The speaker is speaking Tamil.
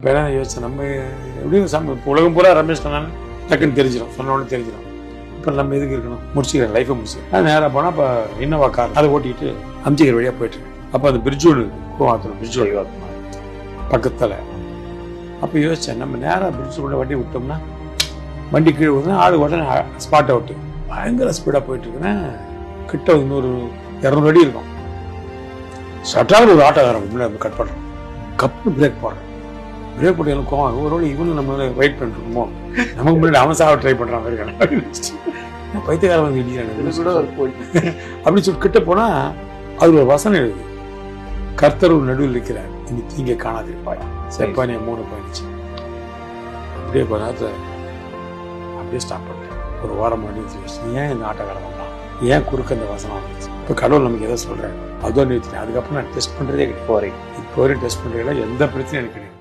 இப்போ யோசிச்சு யோசிச்சேன் நம்ம எப்படியும் சம உலகம் பூரா ரமேஷ் கண்ணான்னு டக்குன்னு தெரிஞ்சிடும் சொன்ன உடனே தெரிஞ்சிடும் இப்போ நம்ம எதுக்கு இருக்கணும்? முடிச்சுக்கிறேன் லைஃபை முடிச்சுக்கிறேன். நான் நேராக போனால் இப்போ இன்னோவா கார் அதை ஓட்டிக்கிட்டு அம்ஜிகர் வழியாக போயிட்டுருக்கேன். அப்போ அந்த பிரிட்ஜ் ஒன்று கோவாத்தூர் பிரிட்ஜ் வழி பக்கத்தில். அப்போ யோசிச்சேன் நம்ம நேராக பிரிட்ஜ் உள்ள வண்டி விட்டோம்னா வண்டி கீழே விடுனா ஆடு உடனே ஸ்பாட் அவுட்டு பயங்கர ஸ்பீடாக போயிட்டுருக்கேன் கிட்ட இன்னொரு இரநூறு அடி இருக்கும். சட்டாக ஒரு ஆட்டோக்காரன் முன்னாடி கட் பண்ணுறோம் கப்பு பிரேக் போடுறேன் பிரேக் போட்டு எனக்கு கோவம் ஒரு வேளை இவனும் நம்ம வெயிட் பண்ணிருக்கோமோ? நமக்கு முன்னாடி அவன் சாவ ட்ரை பண்ணுறான் மாதிரி பைத்தியக்காரன் வந்து இடிக்கிறாங்க அப்படி சொல்லி கிட்ட போனா அது ஒரு வசனம் எழுது கர்த்தர் ஒரு நடுவில் இருக்கிறார் இனி தீங்க காணாதிருப்பாய் செப்பானியா மூணு பயணிச்சு அப்படியே கொஞ்ச நேரத்துல அப்படியே ஸ்டாப் பண்ணிட்டேன். ஒரு வாரம் மணி ஏன் இந்த ஆட்டக்காரன் வந்தான்? ஏன் குறுக்க இந்த வசனம் வந்துச்சு? இப்போ கடவுள் நமக்கு எதை சொல்றேன் அதுவும் நிறுத்தினேன் அதுக்கப்புறம் நான் டெஸ்ட் பண்றதே கிடையாது. போறேன். இப்போ வரையும் டெஸ்ட் பண்றதுல எந்த பிரச்சனையும் எனக்கு கிடையாது.